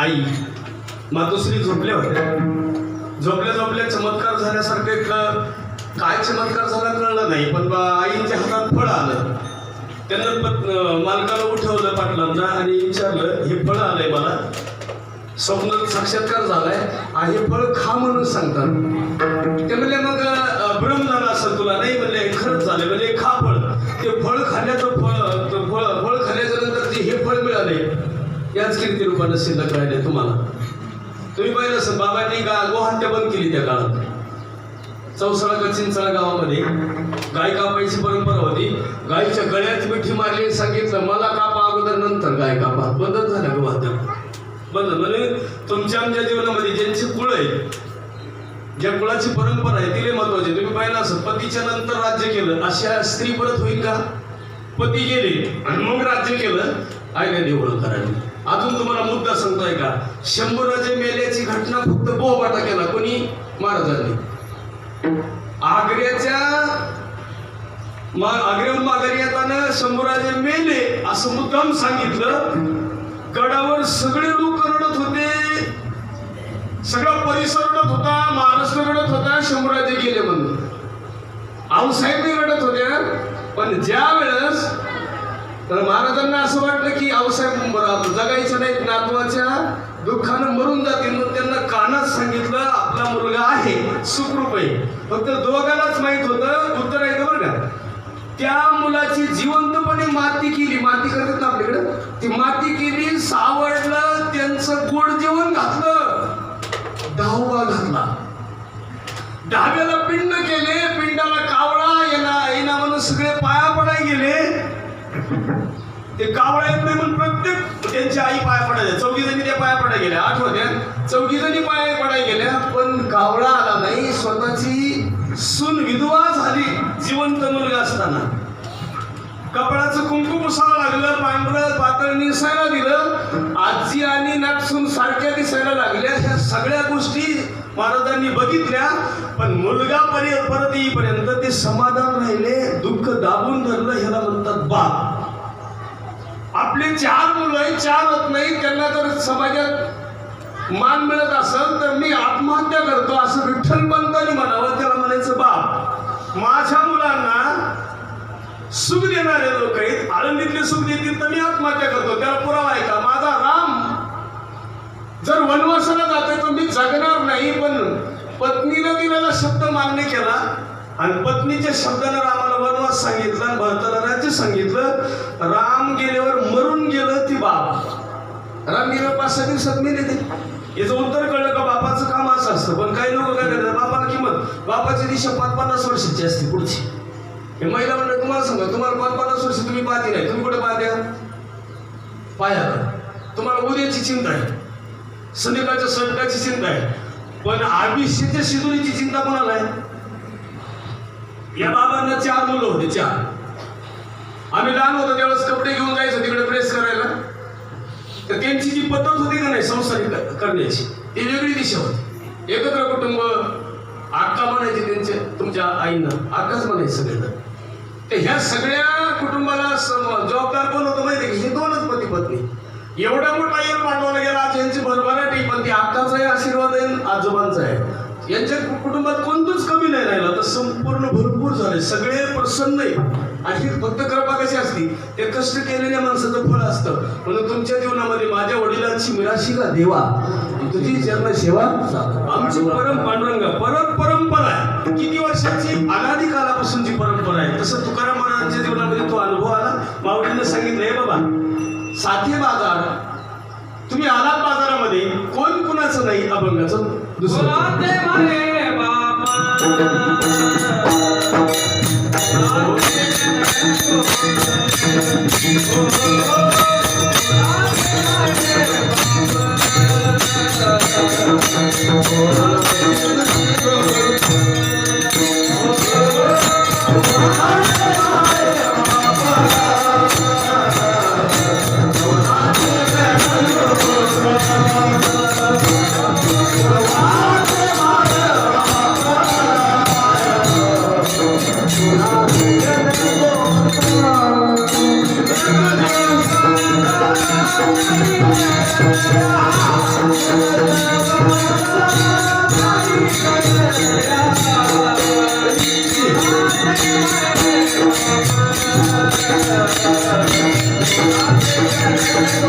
आई मातोश्री झोपल्या होत्या. झोपल्या झोपल्या चमत्कार झाल्यासारखं काय चमत्कार झाला कळलं नाही पण बा आईच्या हातात फळ आलं. त्यांना पत मालकाला उठवलं पाटलांना आणि विचारलं हे फळ आलंय मला. स्वप्न साक्षात्कार झालाय. आणि हे फळ खा म्हणून सांगतात. ते म्हणले मग भ्रम झाला असं तुला नाही म्हणले खरंच झालं म्हणजे खा फळ. ते फळ खाण्याचं फळ फळ खाल्ल्याच्या नंतर जे हे फळ मिळाले याच कीर्ती रूपानं शिल्लक राहिले तुम्हाला. तुम्ही पाहिलं असं बाबांनी गा गोहत्या बंद केली त्या काळात. चौसाळा कचिंचाळा गावामध्ये. गाय कापायची परंपरा होती. गायीच्या गळ्यात मिठी मारली सांगितलं मला कापा अगोदर नंतर गाय कापा. बंदच झाल्या गोहत्या बंद म्हणजे तुमच्या आमच्या जीवनामध्ये ज्यांची कुळ आहे ज्या कुळाची परंपरा आहे तिले महत्वाची. तुम्ही पाहिलं असं पतीच्या नंतर राज्य केलं. अशा स्त्री परत होईल का? पती गेले आणि मग राज्य केलं. आईने देवळं करायला अजून तुम्हाला मुद्दा सांगतोय का? शंभूराजे मेल्याची घटना फक्त बोबाटा केला. कोणी? महाराजांनी. आग्र्याच्या मा- आग्र्याहून माघारी येताना शंभूराजे मेले असं मुद्दाम सांगितलं. गडावर सगळे लोक रडत होते. सगळा परिसर रडत होता. महाराष्ट्र रडत होता. शंभूराजे गेले म्हणून. आऊसाहेबही रडत होत्या. पण ज्या वेळेस तर महाराजांना असं वाटलं की आऊसाहेब जगायचं नाही नातवाच्या दुःखानं मरून जातील म्हणून त्यांना कानात सांगितलं आपला मुलगा आहे सुखरूप आहे. फक्त दोघांनाच माहीत होतं उत्तर आहे बरं का? त्या मुलाची जिवंतपणे माती केली. माती करतात ना आपल्याकडं? ती माती केली सावडलं त्यांचं गोड जेवण घातलं. दहावा घातला. दहाव्याला पिंड केले पिंडाला कावळा येणार येणार म्हणून सगळे पाया ते कावळा येत नाही म्हणून प्रत्येक त्यांची आई पाया पडायच्या. चौघी जणी त्या पाया पडाय गेल्या. आठवड्यात चौघी जणी पाया पडाय गेल्या पण कावळा आला नाही. स्वतःची सून विधवा झाली. जिवंत मुलगा असताना. कपडाचं कुंकू पुसावं लागलं पांढरं पातळ निसायला दिलं. आजी आणि नाटसून सारख्या दिसायला लागल्या. ह्या सगळ्या गोष्टी महाराजांनी बघितल्या पण मुलगा पर्यंत परत येईपर्यंत ते समाधान राहिले. दुःख दाबून धरलं ह्याला म्हणतात बाप. आपले चार मुलं आहेत, चार होत नाही त्यांना जर समाजात मान मिळत असेल तर मी आत्महत्या करतो असं विठ्ठल पंतांनी म्हणावं त्याला म्हणायचं बाप माझ्या मुलांना सुख देणारे लोक आहेत आळंदीतले सुख देतील तर मी आत्महत्या करतो त्याला पुरावा आहे का? माझा राम जर वनवासाला जाते तर मी जगणार नाही. पण पत्नीनं दिलेला शब्द मान्य केला आणि पत्नीच्या शब्दानं रामाला वनवास सांगितला आणि भरताला राज्य सांगितलं. राम गेल्यावर मरून गेलं ती बाप राम गेल्यावर पाच सहा दिवसात मेले ते. याचं उत्तर कळलं का? बापाचं काम असं असतं. पण काही लोक काय करतात? बापाला किंमत. बापाची दिशा पाच पन्नास वर्षाची असते पुढची. हे महिला म्हणलं तुम्हाला सांगा तुम्हाला पाच पन्नास वर्ष तुम्ही पाहते नाही. तुम्ही कुठे पाहत्या? पाया तुम्हाला उद्याची चिंता आहे. संध्याकाळच्या स्वयंपाकाची चिंता आहे. पण आयुष्याच्या शिजुरीची चिंता कोणाला आहे? या बाबांना चार मुलं होते चार. आम्ही लहान होतो त्यावेळेस कपडे घेऊन जायचो तिकडे प्रेस करायला. तर त्यांची जी पद्धत होती का नाही संसार करण्याची ती वेगळी दिशा होती. एकत्र कुटुंब आक्का म्हणायचे त्यांचे तुमच्या आईंना आकाच म्हणायचे सगळ्यांना. तर ह्या सगळ्या कुटुंबाला सम- जबाबदार कोण होतं माहिती आहे हे दोनच पती पत्नी. एवढा मोठा येईल पाठवला गेला आज यांची भरभराटी पण ती आक्काचा आहे आशीर्वाद आहे आजोबांचा आहे. यांच्या कुटुंबात कोणतंच कमी नाही राहिलं. तर संपूर्ण भरपूर झाले. सगळे प्रसन्न आहे. आणि फक्त कृपा कशी असती ते कष्ट केलेल्या माणसाचं फळ असतं. म्हणून तुमच्या जीवनामध्ये माझ्या वडिलांची मिराशी का देवा. तुझी जन्म सेवा आमची परम पांडुरंग परम परंपरा आहे. किती वर्षाची? अनादी कालापासूनची परंपरा आहे. तसं तुकाराम महाराजांच्या जीवनामध्ये तो अनुभव आला. माऊलीनं सांगितलं हे बाबा साथी बाजार तुम्ही आलात बाजारामध्ये. कोण कुणाचं नाही? अभंगाचं. दुसरं पण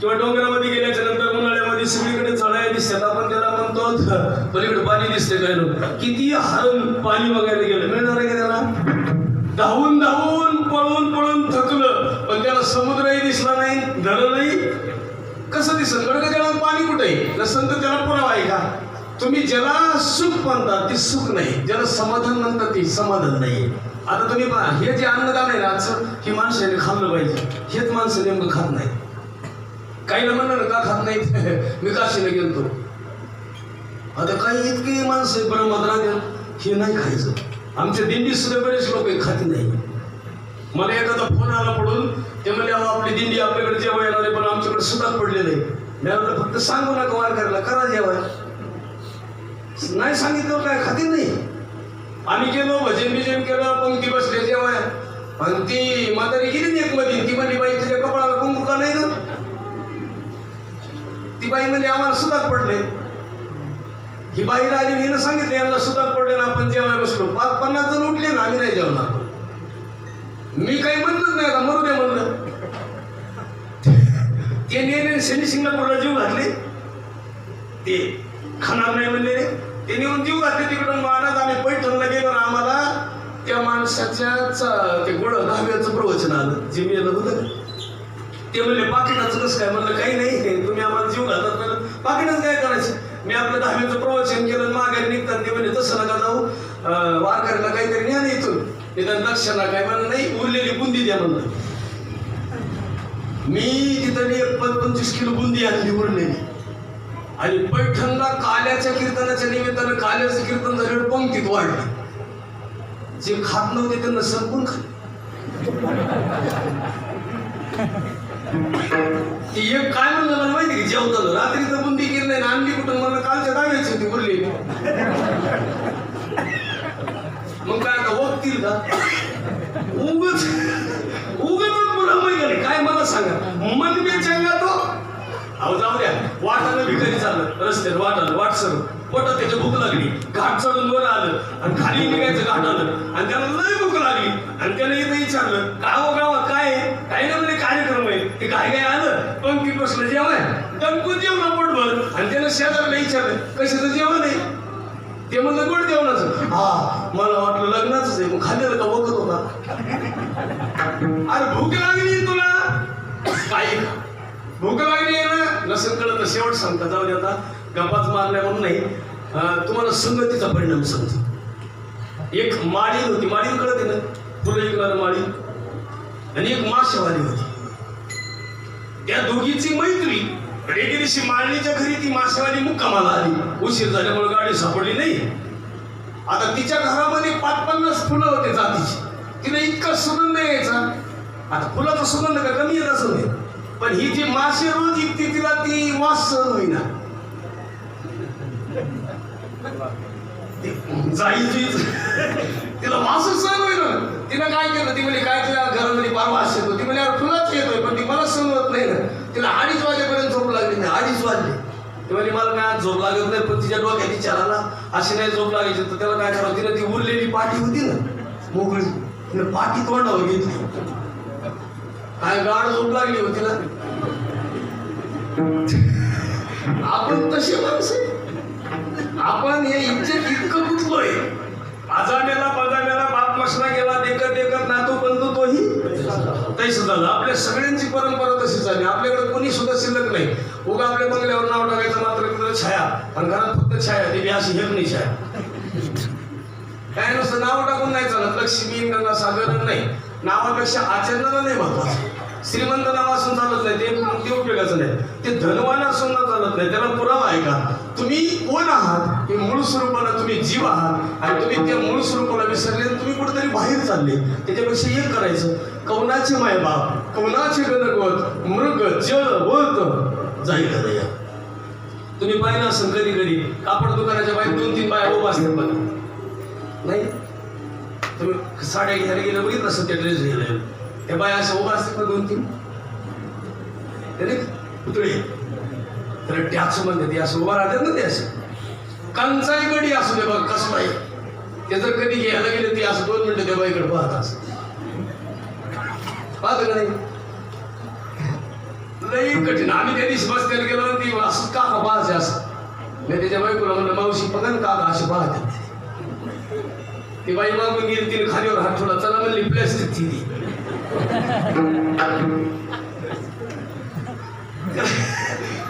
किंवा डोंगरामध्ये गेल्याच्यानंतर उन्हाळ्यामध्ये सगळीकडे चढाया दिसतात आपण त्याला म्हणतो पलीकडे पाणी दिसते काय लोक? किती हरण पाणी बघायला गेलं. मिळणार आहे का त्याला? धावून धावून पळून पळून थकलं. पण त्याला समुद्रही दिसला नाही धरण नाही कसं दिसत का त्याला? पाणी कुठे आहे तर त्याला पुरावा आहे का? तुम्ही ज्याला सुख म्हणतात ते सुख नाही. ज्याला समाधान म्हणतात ते समाधान नाही. आता तुम्ही पहा हे जे अन्नदान आहे ना आजचं हे माणसाने खाल्लं पाहिजे. हेच माणसं नेमकं खात नाही काहीला म्हणलं का खात नाही मी काशीला गेलतो. आता काही इतके माणसं ब्रह्मद्रा हे नाही खायचं. आमच्या दिंडी सुद्धा बरेच लोक खात नाही. मला एखादा फोन आला पडून ते म्हणले आपली दिंडी आपल्याकडे जेव्हा येणार आहे पण आमच्याकडे सुद्धा पडले नाही. मी फक्त सांगू नका वार करायला करा जेवाय नाही सांगितलं काय खाती नाही. आम्ही गेलो भजन बिजन केलं पंक्ती बसले जेव्हा आणि ती म्हातारी गेली एक मध्ये ती म्हणली बाई तुझ्या कपाळाला कुंकू का नाही ना? ती बाई म्हणजे आम्हाला सुद्धा पडले. ही बाईला आली हिनं सांगितलं यांना सुद्धा पडले ना आपण जेवायला बसलो. पाच पन्नास जण उठले ना आम्ही नाही जेवणार. मी काही म्हणतच नाही का मरू दे म्हणलं. ते नेले शनी सिंगापूरला जीव घातले. ते खाणार नाही म्हणले. रे ते नेऊन जीव घातले तिकडून महाराज आम्ही पैठणला गेलो ना आम्हाला त्या माणसाच्या ते गोळ दहाव्याचं प्रवचन आलं. जे मी होतं. ते म्हणले पाकिटाचं कसं काय? म्हणलं काही नाही तुम्ही आम्हाला जीव घालतात. म्हणलं पाकिटाचं काय करायचं? मी आपलं दहावीचं प्रवचन केलं माघारी निघतात ते म्हणजे तसं नका जाऊ वारकऱ्याला काहीतरी ज्ञान ना इथून. निदान दक्षिणा काय म्हणलं नाही उरलेली बुंदी द्या म्हणलं. मी तिथं एक पंचवीस किलो बुंदी आणली उरलेली. आणि पैठणला काल्याच्या कीर्तनाच्या निमित्तानं काल्याचं कीर्तन झाल्यावर पंक्तीत वाढलं. जे खात नव्हते त्यांना संपून खाल्ले. ती एक काय म्हणलं मला माहिती की? जेवताना. रात्री तर बुंदी केली नाही. ना आणली कुठून मला कालच्या दाव्याची होती बोलली मग काय आता बघतील का? उगच उगच पुन्हा माहिती काय मला सांगा? मन मी चंगा तो हो. अहो जाऊ द्या. वाटानं भिकारी चाललं. रस्त्यात वाटानं वाट सर. पोटात त्याच्या भूक लागली. घाट चढून वर आलं. आणि खाली निघायचं घाट आलं आणि त्याला लय भूक लागली. आणि त्याला इथं विचारलं गाव हो गावात? काय आहे? काय ना म्हणजे कार्यक्रम आहे. ते काय काय आलं पंक्ती बसलं जेवाय दमकून जेवण पोटभर. आणि त्यानं शेजारला विचारलं कशाचं जेवण आहे? ते म्हणलं गोड जेवणाचं. हा मला वाटलं लग्नाचंच आहे. मग खाल्लेलं का बघत होता? अरे भूक लागली तुला? काही भूक लागली आहे ना? नसेल कळत तर शेवट सांगता. जाऊ दे आता. गप्पाच मारल्या म्हणून नाही. तुम्हाला संगतीचा परिणाम सांगतो. एक माळी होती. माळी कळते ना? फुलं विकणार माळी आणि एक मासेवाली होती. या दोघीची मैत्री. एके दिवशी माळणीच्या घरी ती मासेवाली मुक्कामाला आली. उशीर झाल्यामुळे गाडी सापडली नाही. आता तिच्या घरामध्ये पाच पन्नास फुलं होते जातीची. तिला इतका सुगंध यायचा. आता फुलाचा सुगंध का कमी येत असं नाही पण ही जी मासे रोज इतकी तिला ती वास सहन होईना. जाईल तिला वासच सहन होईना. तिनं काय केलं? ती म्हणजे काय तिला घरामध्ये पारवास येतो ती. म्हणजे फुलाच येतोय पण ती मला समजत नाही ना. तिला अडीच वाजेपर्यंत झोप लागली नाही अडीच वाजले. ती म्हणजे मला काय झोप लागत नाही पण तिच्या डोक्यात विचाराला अशी नाही झोप लागायची तर त्याला काय करावं? तिला ती उरलेली पाठी होती ना मोकळी तिने पाठी तोंडावर घेतली. काय गाड झोप लागली होती ना आपण तसे माणसे. आपण हे इच्छित इतकं गुंतलोय अजाण्याला बजाण्याला बाप गेला देखत देखत नातू बंधू तोही तैसा झाला. आपल्या सगळ्यांची परंपरा तशीच झाली आपल्याकडे कोणी सुद्धा शिल्लक नाही. उगा आपल्या बंगल्यावर नाव टाकायचं मात्र तिथं छाया? आणि घरात फक्त छाया ती अशी हेक नाही छाया. काय नुसतं नाव टाकून नाही चालत. लक्ष्मी गंगा सागर नाही. नावापेक्षा आचरणाला नाही महत्वाचं. श्रीमंत नाव असून चालत नाही ते ते उपयोगाचं नाही. ते धनवान असून चालत नाही त्याला पुरावा आहे का? तुम्ही कोण आहात? हे मूळ स्वरूपाला तुम्ही जीव आहात आणि तुम्ही त्या मूळ स्वरूपाला विसरले तुम्ही कुठेतरी बाहेर चालले. त्याच्यापेक्षा एक करायचं कौनाचे मायबाप कौनाचे गणगवत मृग जळ वत जाईल दया तुम्ही पाहिलं असं कधी कधी कापड दुकानाच्या बाहेर दोन तीन बाया उभा असतात बघा. नाही? तुम्ही साड्या घ्यायला गेलं बघितलं असं त्या ड्रेस घ्यायला? हे बाया अशा उभा असते दोन तीन. पुतळी. तर त्याच म्हणते ते असं उभा राहतात ना ते असं. कंचाई गडी असू दे बघ कसं आहे ते जर कधी घ्यायला गेलं ते असं दोन मिनिटं त्या बाईकडे पाहत असं पाहत का नाही? लई कठीण. आम्ही त्या दिवशी बसत्याला गेलो आणि ती असं का पाहायचे असं. मी त्याच्या बायकोला म्हणलं मावशी बघा ना का असे पाहते ती बाई मागून गेली तिने खालीवर हात ठेवला. चला म्हणली प्लॅस्टिक ती.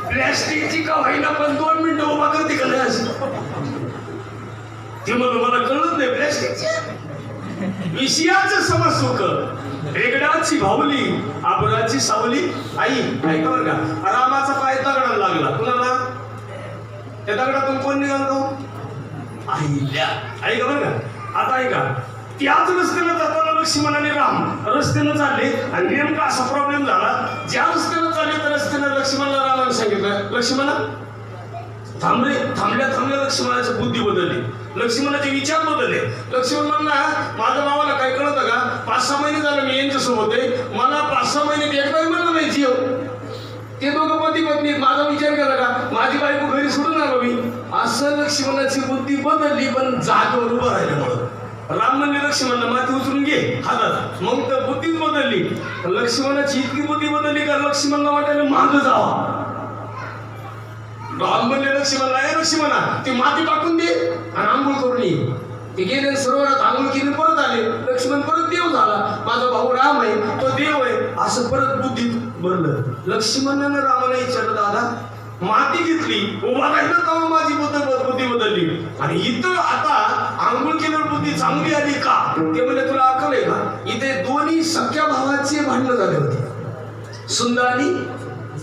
प्लॅस्टिकची का होईना पण दोन मिनिटं उभा करते का ते अशी म्हणून मला कळत नाही प्लॅस्टिकची विषयाच समज सुख. रेगडाची भावली आबराची सावली. आई ऐका बरं का रामाचा पाय दगडाला लागला. कुणाला त्या दगडातून कोण निघालो आईल्या ऐका बरं का आता ऐका. त्याच रस्त्यानं जाताना लक्ष्मणाने राम रस्त्यानं चालले. आणि नेमका असा प्रॉब्लेम झाला ज्या रस्त्यानं चालले त्या रस्त्यानं लक्ष्मणाला रामाने सांगितलं. लक्ष्मणा थांबले थांबल्या थांबल्या लक्ष्मणाची बुद्धी बदलली. लक्ष्मणाचे विचार बदलले. लक्ष्मण म्हणला माझ्या भावाला काय कळतं का? पाच सहा महिने झालं मी यांच्यासोबत आहे मला पाच सहा महिने एकदाही म्हणलं नाही जीव ते दोघं पती पत्नी माझा विचार केला का? माझी बायको घरी सोडून आलो मी. असं लक्ष्मणाची बुद्धी बदलली पण जागेवर उभं राहिल्यामुळं. राम म्हणले लक्ष्मण माती उचलून घे हातात. मग तर बुद्धीच बदलली. लक्ष्मणाची इतकी बुद्धी बदलली का लक्ष्मणला वाटायला माग जावा. राम म्हणले लक्ष्मणला आहे लक्ष्मणा ती माती टाकून दे आणि आंघोळ करून ये. ते गेले सरोवरात आंघोळ केली परत आले. लक्ष्मण परत देव झाला. माझा भाऊ राम आहे तो देव आहे. असं परत बुद्धीत भरलं. लक्ष्मणानं रामाला विचारलं दादा माती घेतली उभा राहिलं तेव्हा माझी बदल बुद्धी बदलली. आणि इथं आता आंघोळ केल्यावर बुद्धी चांगली आली का? ते म्हणजे तुला अकल आहे का? इथे दोन्ही सख्या भावाचे भांडणं झाले होते. सुंदर आणि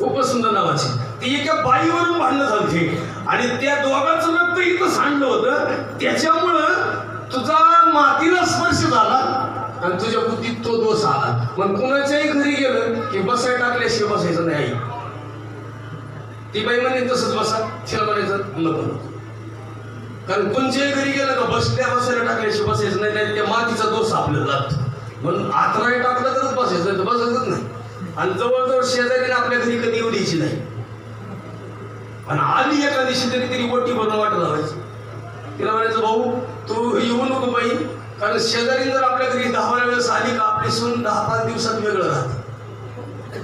उपसुंदर नावाची. ती एका बाईवरून भांडणं झाली आणि त्या दोघांचं रक्त इथं सांडलं होतं. त्याच्यामुळं तुझा मातीला स्पर्श झाला आणि तुझ्या बुद्धीत तो दोष आला. मग कुणाच्याही घरी गेलं की बसाय टाकल्याशिवाय बसायचं नाही. आई ती बाई म्हणे तसंच बसा तिला म्हणायचं नको कारण कोणच्याही घरी गेलं का बसल्या बसायला टाकल्याशिवाय बसायचं नाही नाही त्या मातीचा दोष आपल्याला लागतो. म्हणून आतराही टाकलं तरच बसायचं नाही तर बसायचंच नाही. आणि जवळजवळ शेजारीने आपल्या घरी कधी येऊ द्यायची नाही. आणि आली एका दिवशी तरी तरी ओटी बनवून वाट लावायची तिला म्हणायचं भाऊ तू येऊ नको बाई कारण शेजारी जर आपल्या घरी दहा बारा वेळेस आली का आपली सून दहा पाच दिवसात वेगळं राहते.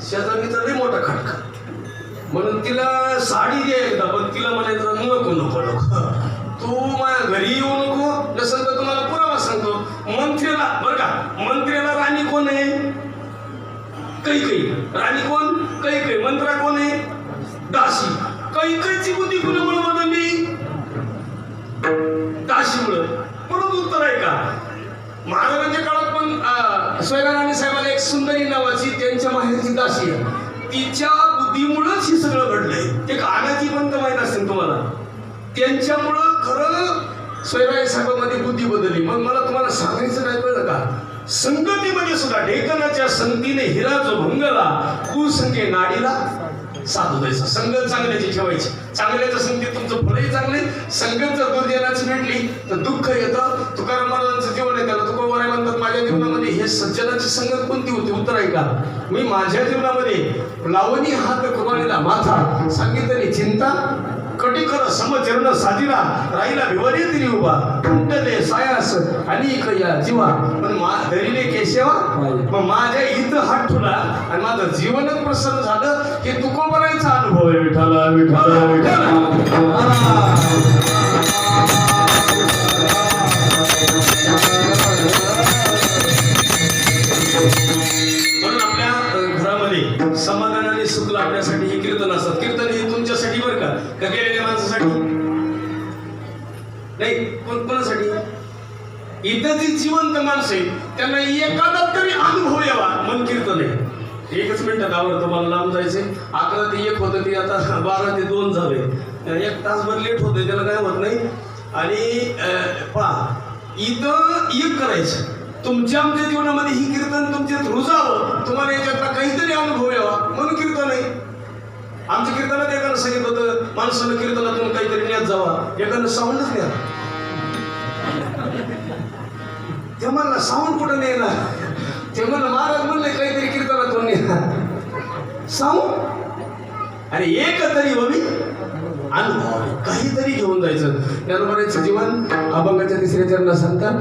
शेजारी तर मोठा खटका. म्हणून तिला साडी दे एकदा पण तिला म्हणायचं नको नको नको. तू माझ्या घरी येऊ नको नसेल तर तुम्हाला पुरावा सांगतो. मंत्र्याला बरं का मंत्र्याला राणी कोण आहे? कैकई. राणी कोण? कैकई. मंत्रा कोण आहे? दासी. कैकईची बुद्धी कुणामुळे बदलली? दासीमुळं. परत उत्तर आहे का? महाराजांच्या काळात पण स्वयंराणी साहेबाला एक सुंदरी नावाची त्यांच्या माहेरची दासी आहे. तिच्या बुद्धीमुळंच हे सगळं घडलंय. ते गाण्याची पण माहीत असेल तुम्हाला. त्यांच्यामुळं खरं स्वयंराणी साहेबांमध्ये बुद्धी बदलली. मग मला तुम्हाला सांगायचं काय कळलं का? संगतीमध्ये सुद्धा ढेकणाच्या संगतीने हिरा जो भंगला कुसंगे नाडीला साधू द्यायचा. संगत चांगल्याची ठेवायची. चांगल्याच्या संगतीत तुमचं फळही चांगले संगत जर दुर्जनाची भेटली तर दुःख येतं. तुकाराम महाराजांचं जीवन आहे त्याला तुकोबाराय म्हणतात माझ्या जीवनामध्ये हे सज्जनाची संगत कोणती होती? उत्तर आहे का मी माझ्या जीवनामध्ये लावणी हात कृपाणीला माथा सांगितली चिंता कटिकर समचरण साजिरा राहिला भिवरी तिरी उभा कुंटले सायास अनेक या जीवा. पण मा धरीले केशवा मग माझ्या इथं हात ठेवला आणि माझं जीवनच प्रसन्न झालं की तुकोबरायचा अनुभव आहे. विठाला विठाला विठाला म्हणून आपल्या अ, घरामध्ये समाधानाने सुख लाभण्यासाठी हे कीर्तन असतात. कीर्तन हे तुमच्यासाठी बरं का? का गेलेल्या माणसासाठी? नाही कोण कोणासाठी? इथं जी जिवंत माणसं आहे त्यांना एखादा तरी अनुभव यावा. मन कीर्तन आहे. एकच मिनिटात आवडतं मला लांब जायचे अकरा ते एक होतं ते आता बारा ते दोन झाले एक तासभर लेट होतंय त्याला काय होत नाही. आणि पहा इथं एक करायचं. तुमच्या आमच्या जीवनामध्ये ही कीर्तन तुमच्यात रुजावं. तुम्हाला याच्यातला काहीतरी अनुभव यावा. म्हणून कीर्तन आहे. आमच्या कीर्तनात एकानं सांगितलं होतं माणसानं कीर्तनातून काहीतरी न्यात जावा. एकानं साऊंडच न्या ते म्हणलं साऊंड कुठं नेला ते म्हणलं महाराज म्हणले काहीतरी कीर्तनातून न्या साऊंड? अरे एक तरी हवी. अनुभव काहीतरी घेऊन जायचं. त्यानुसार जीवन अभंगाच्या तिसऱ्या चरणात सांगतात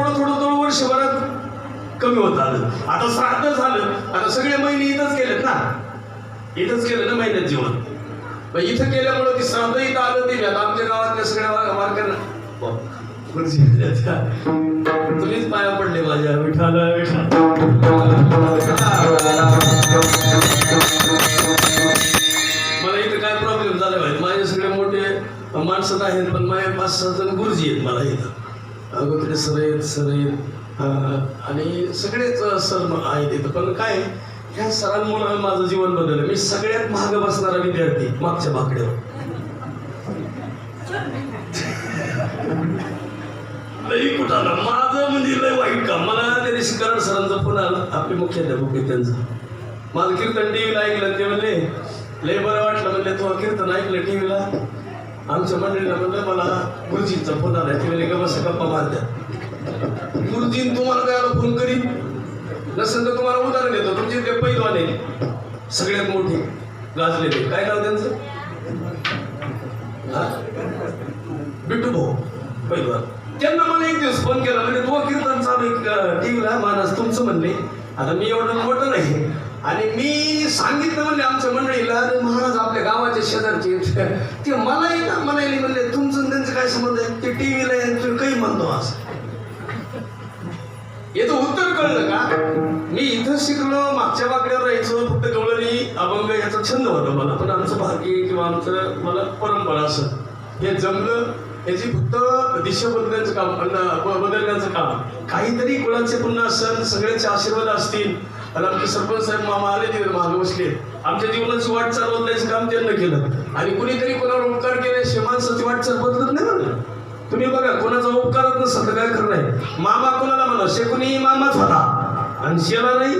थोडं थोडं थोडं वर्षभरात कमी होत आलं आता श्राद्ध झालं. आता सगळे महिने इथंच केलेत ना. इथंच केलं ना महिन्यात जीवन मग इथं केल्यामुळं ती श्राद्ध इथं आलं ते आता आमच्या गावातल्या सगळ्या खुर्ची तुम्हीच पाया पडले माझ्या. विठाला मला इथं काय प्रॉब्लेम झाला माहिती? माझे सगळे मोठे माणसं आहेत पण माझे पाच सहा जण गुरुजी आहेत मला इथं. अगोदर सर आहेत सर आहेत आणि सगळेच सर आहेत इथं. पण काय ह्या सरांमुळं माझं जीवन बदललं. मी सगळ्यात महाग बसणारा विद्यार्थी मागच्या बाकड्यावर. लई कुठाला? माझं म्हणजे लय वाईट का मला त्या दिवशी करण सरांचा फोन आला. आपले मुख्याध्यापक आहे त्यांचं. माझं कीर्तन टीव्हीला ऐकलं. ते म्हणले लय बरं वाटलं. म्हणले तू कीर्तन ऐकलं टीव्हीला आमच्या मंडळीला म्हणलं मला गुरुजींचा फोन आला. ते म्हणजे गप्पा गप्पा मारत्या. गुरुजीन तुम्हाला काय फोन करीन. नसेल तर तुम्हाला उदाहरण देतो. तुमचे ते पैलवाने सगळ्यात मोठे गाजलेले. काय नाव त्यांचं? हा? बिट्टू भाऊ पैलवान. त्यांना मला एक दिवस फोन केला. म्हणजे तो कीर्तन चालू टीव्हीला. मानस तुमचं म्हणले आता मी एवढं मोठं नाही. आणि मी सांगितलं म्हणले आमच्या मंडळीला अरे महाराज आपल्या गावाच्या शेजारचे ते मलाही ना म्हणाले म्हणले तुमचं त्यांचं काय संबंध आहे? ते टीव्हीला तुम्ही काही म्हणतो असं. याचं उत्तर कळलं का? मी इथं शिकलो मागच्या वाकड्यावर राहायचो फक्त गवळणी अभंग याचा छंद होता मला. पण आमचं भाग्य किंवा आमचं मला परंपरा असं. हे जमलं याची फक्त दिशा बदलण्याचं काम बदलण्याचं काम. काहीतरी कुणाचे पुन्हा सण सगळ्यांचे आशीर्वाद असतील. आणि आमचे सरपंच साहेब मामा आले तिकडे मागे बसले. आमच्या जीवनाची वाट चालवण्याचं काम त्यांना केलं. आणि कुणीतरी कोणावर उपकार केल्याशिवाय माणसाची वाटचाल बदलत नाही तुम्ही बघा कोणाचा उपकारच नसतं तर काय खरं नाही. मामा कोणाला म्हणा? शेकुनी मामाच होता. आणि शेला नाही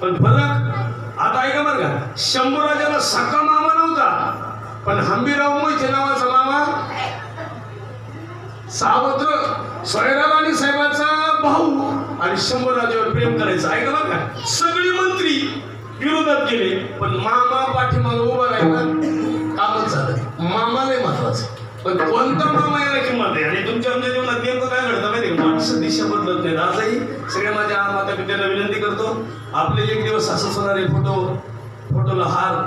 पण फरक आता ऐका बरं का शंभूराजाला सका मामा नव्हता पण हंबीराव मोहिते नावाचा मामा सावत्र आणि साहेबाचा भाऊ. आणि शंभर राजेवर प्रेम करायचं. ऐका का? सगळे मंत्री विरोधात गेले पण मामा पाठीमागे उभा राहिला. कामच झालं मामा लय महत्वाचं. पण कोणता मामा याला किंमत आहे? आणि तुमच्या आमच्या जीवनात नेमकं काय घडतं माहिती माणसं दिशा बदलत नाहीत आजही सगळ्या माझ्या माता पित्याला विनंती करतो आपले एक दिवस असंच होणारे फोटो फोटोला हार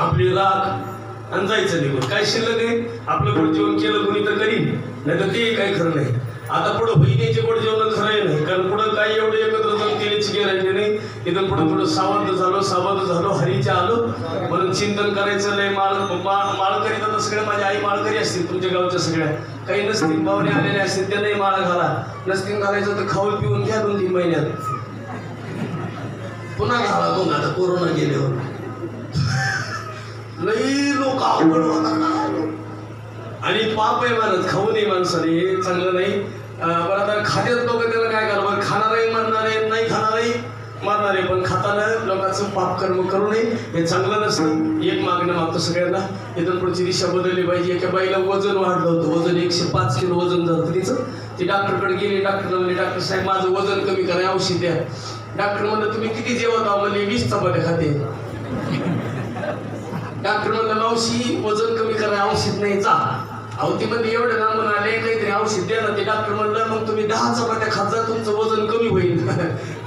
आपली राख आणि जायचं निघून. काय शिल्लक आहे? आपलं गोड जेवण केलं कोणी तर करीन. नाही तर ते काही खरं नाही. आता पुढं बहिणीचे गोड जेवण खरं नाही कारण पुढं काही एवढं एकत्र जाऊन केल्याची गॅरंटी नाही. इथं पुढं थोडं सावध झालो सावध झालो हरीचे आलो. म्हणून चिंतन करायचं नाही. माळ मा- माळकरी तर सगळ्या माझ्या आई माळकरी असतील तुमच्या गावच्या सगळ्या. काही नसतील पाहुणे आलेले असतील त्यांनाही माळा घाला. नसतील घालायचं तर खाऊन पिऊन घ्या दोन तीन महिन्यात. पुन्हा घाला दोन आता कोरोना गेल्यावर. लई लोक आवड होतात. आणि पाप आहे मानत खाऊ नये माणसाने. हे चांगलं नाही. बरं आता खात्यात लोक त्याला काय करा खाणारही मरणारे नाही खाणारही मरणारे पण खाताना लोकांचं पाप कर्म करू नये हे चांगलं नसतं. एक मागणं मागतो सगळ्यांना इथून पुढची दिशा बदलली पाहिजे. एका बाईला वजन वाढलं होतं वजन एकशे पाच किलो वजन झालं तिचं. ती डॉक्टरकडे गेली डॉक्टर म्हणले डॉक्टर साहेब माझं वजन कमी करा औषध द्या. डॉक्टर म्हणलं तुम्ही किती जेवत आहो म्हणले वीस चपात्या खाते. डॉक्टर म्हणलं मावशी वजन कमी करा औषध नाही जा. अहो ती म्हणजे एवढं लांबून आले काहीतरी औषध द्या ना ते डॉक्टर म्हणलं मग तुम्ही दहा चपात्या खात जा तुमचं वजन कमी होईल.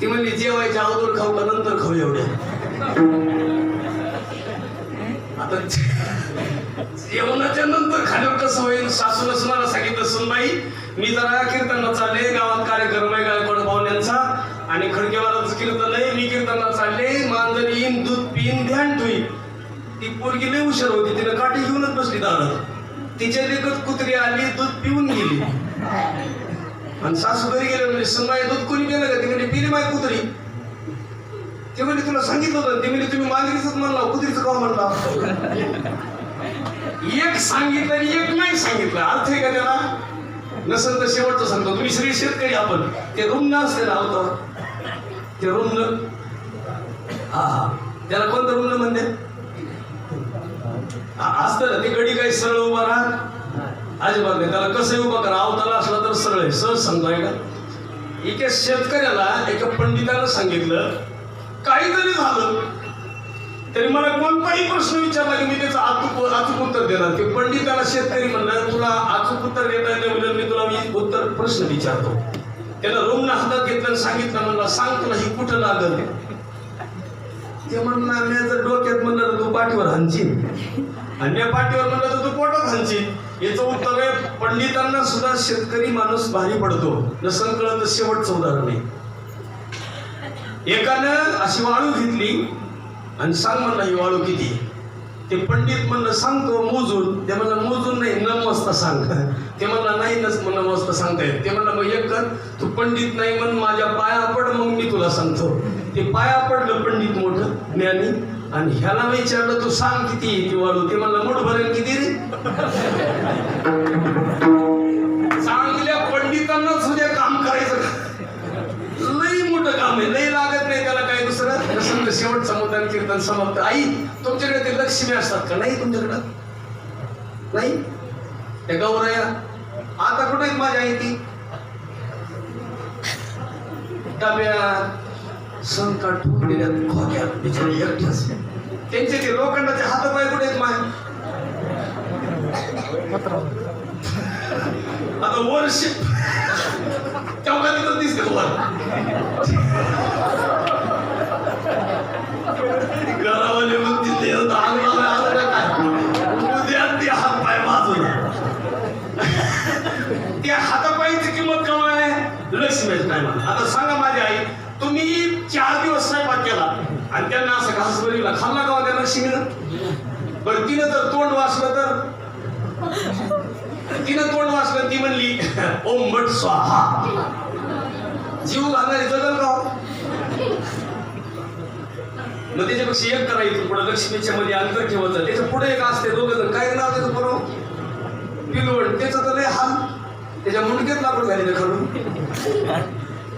ती म्हणली जेवायच्या अगोदर खाऊ का नंतर खाऊ एवढ्या आता जेवणाच्या नंतर खाण्यावर कसं होईल सासूला मला सांगितलं सुनबाई मी जरा कीर्तनाला चालले गावात कार्यक्रम आहे गायकवाड पाहुण्यांचा. आणि खडकेवालाच कीर्तन आहे मी कीर्तनाला चालले मांजर येईन दूध पिईन ध्यान ठेवीन. ती पोरगी लई हुशार होती तिनं काठी घेऊनच बसली दारात. तिच्या देखत कुत्री आली दूध पिऊन गेली. आणि सासू घरी गेले म्हणजे सुनबाई दूध कोणी पिलं का? ती म्हणजे पिली माय कुत्री. ते म्हणजे तुला सांगितलं होतं. ते म्हणजे तुम्ही मांजरीच म्हणला कुत्रीचं का म्हणला. एक सांगितलं आणि एक नाही सांगितलं. अर्थ आहे का त्याला? नसेल तर शेवटचं सांगतो. तुम्ही श्री शेतकरी आपण. ते रुग्ण असते ना ते रुग्ण. हा हा. त्याला कोणतं रुग्ण म्हणते असतं तर ते गडी काही सरळ उभा राहत अजिबात नाही. त्याला कसंही उभा करा. अवताला असला तर सरळ आहे. सहज सांगतोय का? एका शेतकऱ्याला एका पंडितानं सांगितलं काहीतरी झालं. तरी मला कोणताही प्रश्न विचारला की मी त्याचं अचूक अचूक उत्तर देणार. ते पंडिताला शेतकरी म्हणलं तुला अचूक उत्तर देता येतं म्हणलं मी तुला मी उत्तर प्रश्न विचारतो. त्याला रुग्ण हातात घेतलं सांगितलं म्हणला सांग तुला ही कुठं लागल? ते म्हणणार मी जर डोक्यात म्हणलं तर तू पाठीवर हांची आणि पार्टीवर म्हणलं तर तू पोटात हाणशील याचं उत्तर आहे पंडितांना सुद्धा शेतकरी माणूस भारी पडतो. नसन कळत शेवटचं उदाहरण आहे एकानं अशी वाळू घेतली आणि सांग म्हणलं ही वाळू किती? ते पंडित म्हणलं सांगतो मोजून. ते म्हणलं मोजून नाही न वाजता सांग. ते म्हणलं नाही नस म्हणलं मस्त सांगता येत. ते म्हणलं मग एक कर. तू पंडित नाही म्हण माझ्या पाया पड मग मी तुला सांगतो. ते पाया पडलं पंडित मोठं ज्ञानी. आणि ह्याला विचारलं तू सांग किती आहे ती वाळू? ते म्हणलं मोठ भरेल किती रे? चांगल्या पंडितांना सुद्धा काम करायचं लई मोठं काम आहे लई लागत नाही त्याला काय दुसरं. प्रसंग तर शेवटचं कीर्तन समाप्त. आई तुमच्याकडे ते लक्ष्मी असतात का? नाही तुमच्याकडं. नाही? त्या गौराया आता कुठे माझ्या आई ती? डब्यात संकट दिल्यात खोक्यात बिचारे एकट्याच त्यांचे ते लोखंडाचे हात पाय कुठे माय? आता वर्ष तेव्हा तिथं दिसते तुम्हाला? घरावाले म्हणते ते उद्या ते हात पाय बाजूला त्या हातापायची किंमत काय आहे. लक्ष्मीच नाही आता सांगा माझी आई तुम्ही चार दिवस स्वयंपाक केला. आणि त्यांना असं घास बरीला खाल्ला का त्यांना त्या लक्ष्मीनं बरं तिनं जर तोंड वाचलं तर? तिनं तोंड वाचलं ती म्हणली ओम बट स्वाहा. जीव घालणारी जगल का हो? मग त्याच्यापेक्षा एक करायचं पुढे. लक्ष्मीच्या मध्ये अंतर ठेवायचं. त्याच्या पुढे एक असते दोघं जण. काय नाव त्याचं बरोबर पिलवण. त्याचा तर लय हाल. त्याच्या मुंडक्यात लाकूड घालीनं खालून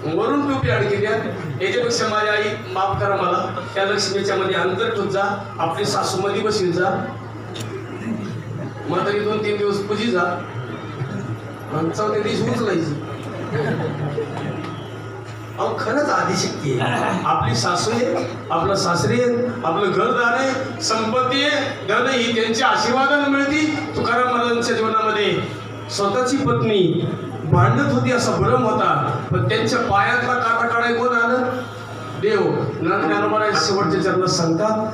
वरून टोपी आणखी द्या याच्यापेक्षा माझी आई माफ करा मला. त्या लक्ष्मीच्या मध्ये अंतर ठेवत जा. आपली सासू मध्ये बसील जा. मग तरी दोन तीन दिवस पुजी जा. चौथ्या दिवशी उचलायची. अहो खरंच आदिशक्ती आहे. आपली सासू आहे आपलं सासरे आहे आपलं घरदार आहे संपत्ती आहे. धन ही त्यांच्या आशीर्वादाने मिळती. तुकाराम महाराजांच्या जीवनामध्ये स्वतःची पत्नी भांडत होती असा भ्रम होता. पण त्यांच्या पायातला काटा काढाय कोण आलं. देव ज्ञानोबा शेवटच्या चरणात सांगतात